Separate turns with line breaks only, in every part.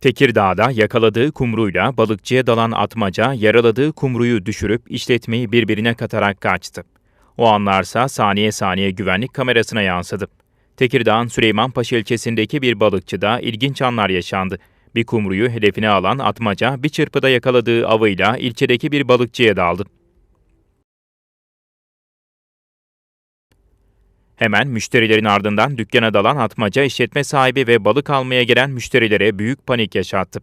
Tekirdağ'da yakaladığı kumruyla balıkçıya dalan atmaca yaraladığı kumruyu düşürüp işletmeyi birbirine katarak kaçtı. O anlarsa saniye saniye güvenlik kamerasına yansıdı. Tekirdağ'ın Süleymanpaşa ilçesindeki bir balıkçıda ilginç anlar yaşandı. Bir kumruyu hedefine alan atmaca bir çırpıda yakaladığı avıyla ilçedeki bir balıkçıya daldı. Hemen müşterilerin ardından dükkana dalan atmaca işletme sahibi ve balık almaya gelen müşterilere büyük panik yaşattı.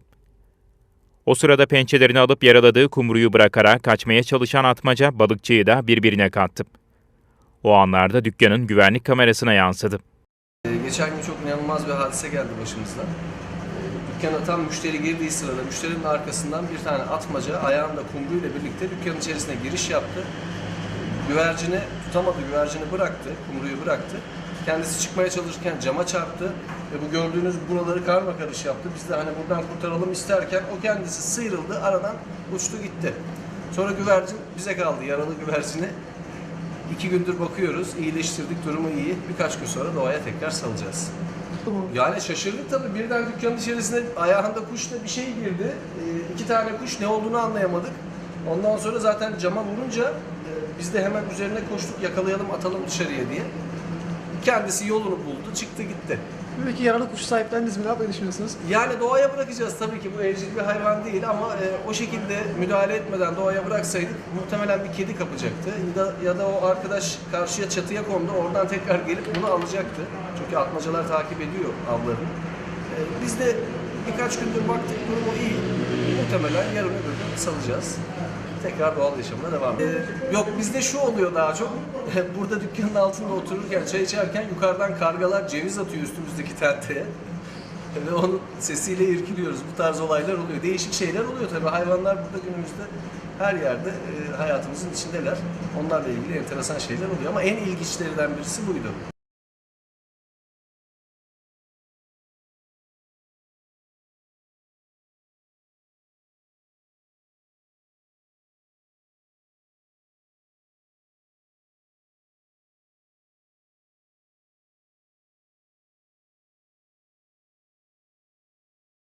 O sırada pençelerini alıp yaraladığı kumruyu bırakarak kaçmaya çalışan atmaca balıkçıyı da birbirine kattı. O anlarda dükkanın güvenlik kamerasına yansıdı.
Ee, Geçen gün çok inanılmaz bir hadise geldi başımıza. Ee, Dükkana tam müşteri girdiği sırada müşterinin arkasından bir tane atmaca ayağında kumruyla birlikte dükkanın içerisine giriş yaptı. Güvercini tutamadı, güvercini bıraktı, kumruyu bıraktı. Kendisi çıkmaya çalışırken cama çarptı ve bu gördüğünüz buraları karma karış yaptı. Biz de hani buradan kurtaralım isterken o kendisi sıyrıldı, aradan uçtu gitti. Sonra güvercin bize kaldı, yaralı güvercini. İki gündür bakıyoruz, iyileştirdik, durumu iyi. Birkaç gün sonra doğaya tekrar salacağız. Yani şaşırdık tabii. Birden dükkanın içerisine ayağında kuşla bir şey girdi. Ee, iki tane kuş ne olduğunu anlayamadık. Ondan sonra zaten cama vurunca e, biz de hemen üzerine koştuk yakalayalım atalım dışarıya diye. Kendisi yolunu buldu, çıktı gitti.
Peki yaralı kuş sahiplendiniz mi? Ne yapmayı düşünüyorsunuz?
Yani doğaya bırakacağız tabii ki bu evcil bir hayvan değil ama e, o şekilde müdahale etmeden doğaya bıraksaydık muhtemelen bir kedi kapacaktı ya da, ya da o arkadaş karşıya çatıya kondu oradan tekrar gelip bunu alacaktı. Çünkü atmacalar takip ediyor avlarını. E, biz de birkaç gündür baktık durumu iyi. Muhtemelen yarın öbür gün salacağız. Tekrar doğal yaşamına devam edeceğiz. Ee, yok bizde şu oluyor daha çok. Burada dükkanın altında otururken, çay içerken yukarıdan kargalar ceviz atıyor üstümüzdeki tenteye. Ve onun sesiyle irkiliyoruz. Bu tarz olaylar oluyor. Değişik şeyler oluyor tabii. Hayvanlar burada günümüzde her yerde e, hayatımızın içindeler. Onlarla ilgili enteresan şeyler oluyor ama en ilginçlerinden birisi buydu.